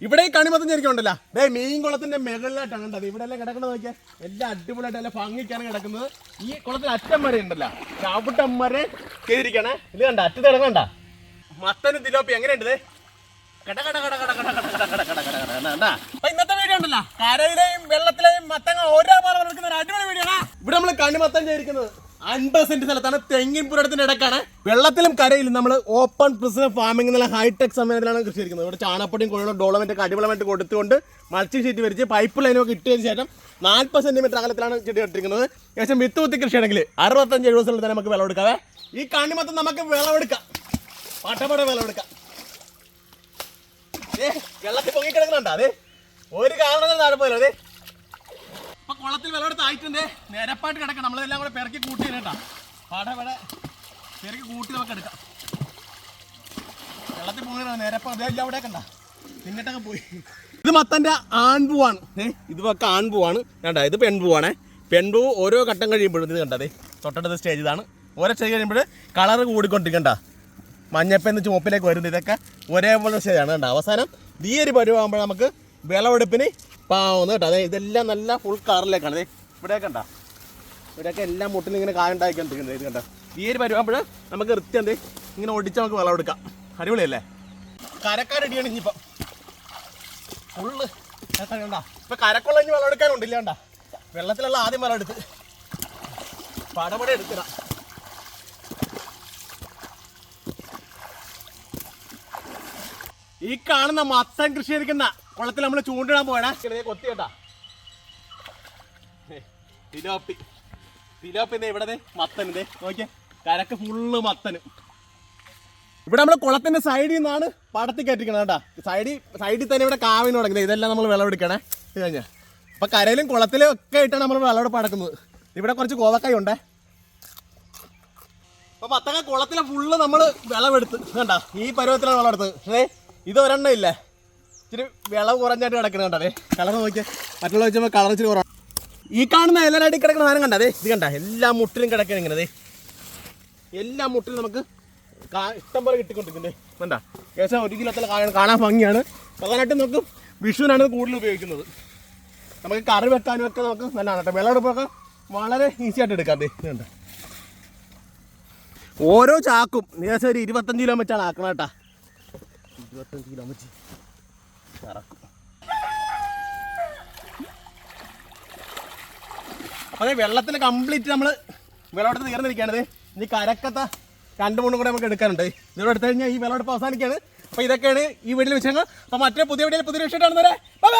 ഇവിടെ ഈ കണിമത്തം ഡേ മീൻ കുളത്തിന്റെ മുകളിലായിട്ടാണ് കണ്ടത് ഇവിടെ എല്ലാം കിടക്കണത് നോക്കിയാൽ എല്ലാം അടിപൊളിയായിട്ട് എല്ലാം ഭംഗിക്കാണ് കിടക്കുന്നത് ഈ കുളത്തിൽ അറ്റം ഉണ്ടല്ലോ ഉണ്ടല്ല ചവിട്ടം ഇത് കണ്ട അറ്റത്ത് കിടക്കണ്ട മത്തനും തിലോപ്പി എങ്ങനെയുണ്ട് ഇന്നത്തെ വീഡിയോ ഉണ്ടല്ലോ കരയിലെയും വെള്ളത്തിലെയും മത്തങ്ങ ഓരോ പാറ നിൽക്കുന്ന ഒരു അടിപൊളി വീഡിയോ ഇവിടെ നമ്മൾ കണിമത്തം ചേരിക്കുന്നത് അൻപത് സെന്റ് സ്ഥലത്താണ് തെങ്ങിൻ പുരടത്തിന്റെ ഇടക്കാണ്. വെള്ളത്തിലും കരയിലും നമ്മൾ ഓപ്പൺ പ്രിസർവ് ഫാമിംഗ് എന്നുള്ള ഹൈടെക് സംവിധാനത്തിലാണ് കൃഷി ചെയ്യുന്നത് ഇവിടെ ചാണപ്പൊടിയും കുഴലും ഡോളമെന്റ് അടിവളമായിട്ട് കൊടുത്തുകൊണ്ട് മൾച്ചി ഷീറ്റ് വരിച്ച് പൈപ്പ് ലൈനൊക്കെ ഇട്ടതിന് ശേഷം നാൽപ്പത് സെന്റിമീറ്റർ അകലത്തിലാണ് ചെടി ഇട്ടിരിക്കുന്നത് ഏകദേശം വിത്ത് കുത്തി കൃഷിയാണെങ്കിൽ അറുപത്തഞ്ച് എഴുപത് സ്ഥലത്ത് നമുക്ക് വിളവെടുക്കാവേ ഈ കണിമത്തം നമുക്ക് വിളവെടുക്കാം പട്ടപട വിളവെടുക്കാം വെള്ളത്തിൽ പൊങ്ങി കിടക്കുന്നുണ്ടോ അതെ ഒരു കാരണം താഴെ പോയല്ലോ. അതെ കുളത്തിൽ വിളവെടുത്ത് ആയിട്ടുണ്ട്. നിരപ്പായിട്ട് കിടക്കണം നമ്മളെല്ലാം കൂടെ പെരക്കി കൂട്ടി കേട്ടാ. പാടെ പട പിറക്കി കൂട്ടി നമുക്ക് എടുക്കാം. വെള്ളത്തിൽ പോകുന്ന നിരപ്പ അവിടെ കണ്ട. പിന്നിട്ടൊക്കെ പോയി. ഇത് മത്തന്റെ ആൺപൂവാണ്. ഏ ഇത് ഒക്കെ ആൺപൂവാണ്. വേണ്ട ഇത് പെൺപൂവാണേ. പെൺപൂ ഓരോ ഘട്ടം കഴിയുമ്പോഴും ഇത് കണ്ടതേ തൊട്ടടുത്ത സ്റ്റേജ് ഇതാണ്. ഓരോ സ്റ്റേജ് കഴിയുമ്പോൾ കളർ കൂടിക്കൊണ്ടിരിക്കണ്ട. മഞ്ഞപ്പെന്ന് ചുവപ്പിലേക്ക് വരുന്നത് ഇതൊക്കെ ഒരേപോലെ സ്റ്റേജാണ് കണ്ട അവസാനം ഈ ഒരു പരുവാകുമ്പോൾ നമുക്ക് വിളവെടുപ്പിന് പാവുന്നു കേട്ടോ. അതെ ഇതെല്ലാം നല്ല ഫുൾ കളറിലേക്കാണ് ഇവിടെ കണ്ട? ഇവിടെയൊക്കെ എല്ലാം മുട്ടിൽ ഇങ്ങനെ കായുണ്ടായിക്കൊണ്ടിരിക്കുന്നത് ഇത് കണ്ട? ഈ ഒരു പരുവാകുമ്പോൾ നമുക്ക് വൃത്തി എന്തേ ഇങ്ങനെ ഒടിച്ച് നമുക്ക് വിളവെടുക്കാം അടിപൊളിയല്ലേ? കരക്കാരടിയാണ് ഇനിയിപ്പം. ഫുള്ള് കണ്ട? ഇപ്പൊ കരക്കുള്ള ഇനി വിളവെടുക്കാനുണ്ട് ഇല്ലാണ്ട വെള്ളത്തിലുള്ള ആദ്യം വിളവെടുത്ത് പടപട എടുത്തിടാം. ഈ കാണുന്ന മത്തൻ കൃഷി ഇരിക്കുന്ന കുളത്തിൽ നമ്മൾ ചൂണ്ടിടാൻ പോകണേ കൊത്തി കേട്ടാ. തിലോപ്പി. ഇവിടെ മത്തനെ നോക്കിയേ കരക്ക് ഫുള്ള് മത്തന് ഇവിടെ നമ്മൾ കുളത്തിന്റെ സൈഡിൽ നിന്നാണ് പടത്തി കയറ്റിക്കണം കേട്ടാ. സൈഡിൽ സൈഡിൽ തന്നെ ഇവിടെ കാവിന് തുടങ്ങുന്നത് ഇതെല്ലാം നമ്മൾ വിളവെടുക്കണേ ഇത് കഴിഞ്ഞാൽ അപ്പൊ കരയിലും കുളത്തിലും ഒക്കെ ആയിട്ടാണ് നമ്മൾ വിളവെടുപ്പ് അടക്കുന്നത് ഇവിടെ കുറച്ച് കോവക്കായ ഉണ്ടേ. അപ്പൊ മത്തങ്ങ കുളത്തിലെ ഫുള്ള് നമ്മൾ വിളവെടുത്ത്. കണ്ട ഈ പരുവത്തിലാണ് വിളവെടുത്തത്. ഏ ഇത് ഒരെണ്ണം ഇല്ലേ? ഇച്ചിരി വിളവ് കുറഞ്ഞായിട്ട് കിടക്കണ കണ്ടേ കളർ നോക്കിയാൽ മറ്റുള്ള വെച്ചപ്പോൾ കളർ ഇച്ചിരി കുറവാണ് ഈ കാണുന്ന എല്ലാവരും കിടക്കുന്ന സാധനം കണ്ടതേ ഇത് കണ്ട? എല്ലാ മുട്ടിലും കിടക്കണം ഇങ്ങനെ എല്ലാ മുട്ടിലും നമുക്ക് ഇഷ്ടം പോലെ കിട്ടിക്കൊണ്ടിരിക്കുന്നത് വേണ്ട ഏകദേശം ഒരു കിലോ അത്ര കാണാൻ ഭംഗിയാണ്. പ്രധാനമായിട്ടും നമുക്ക് വിഷുവിനാണ് കൂടുതൽ ഉപയോഗിക്കുന്നത്. നമുക്ക് കറി വെക്കാനും ഒക്കെ നമുക്ക് നല്ലതാണ് കേട്ടോ. വിളവെടുപ്പൊക്കെ വളരെ ഈസി ആയിട്ട് എടുക്കാം കണ്ട? ഓരോ ചാക്കും ഏകദേശം ഒരു ഇരുപത്തഞ്ച് കിലോ വെച്ചാണ് ആക്കണം കേട്ടാ. ഇരുപത്തഞ്ച് കിലോ വെച്ച് കറക്കും. അതെ വെള്ളത്തിൽ കംപ്ലീറ്റ് നമ്മൾ വിളവെടുത്ത് തീർന്നിരിക്കുകയാണത്. ഇനി കരക്കത്ത രണ്ട് മൂന്നും കൂടെ നമുക്ക് എടുക്കാനുണ്ട്. ഇതോടെ എടുത്തു കഴിഞ്ഞാൽ ഈ വിളവെടുപ്പ് അവസാനിക്കുകയാണ്. അപ്പോൾ ഇതൊക്കെയാണ് ഈ വീട്ടിൽ വിഷയങ്ങൾ. അപ്പോൾ മറ്റേ പുതിയ വീട്ടിൽ പുതിയ വിഷയമായിട്ട് ബൈ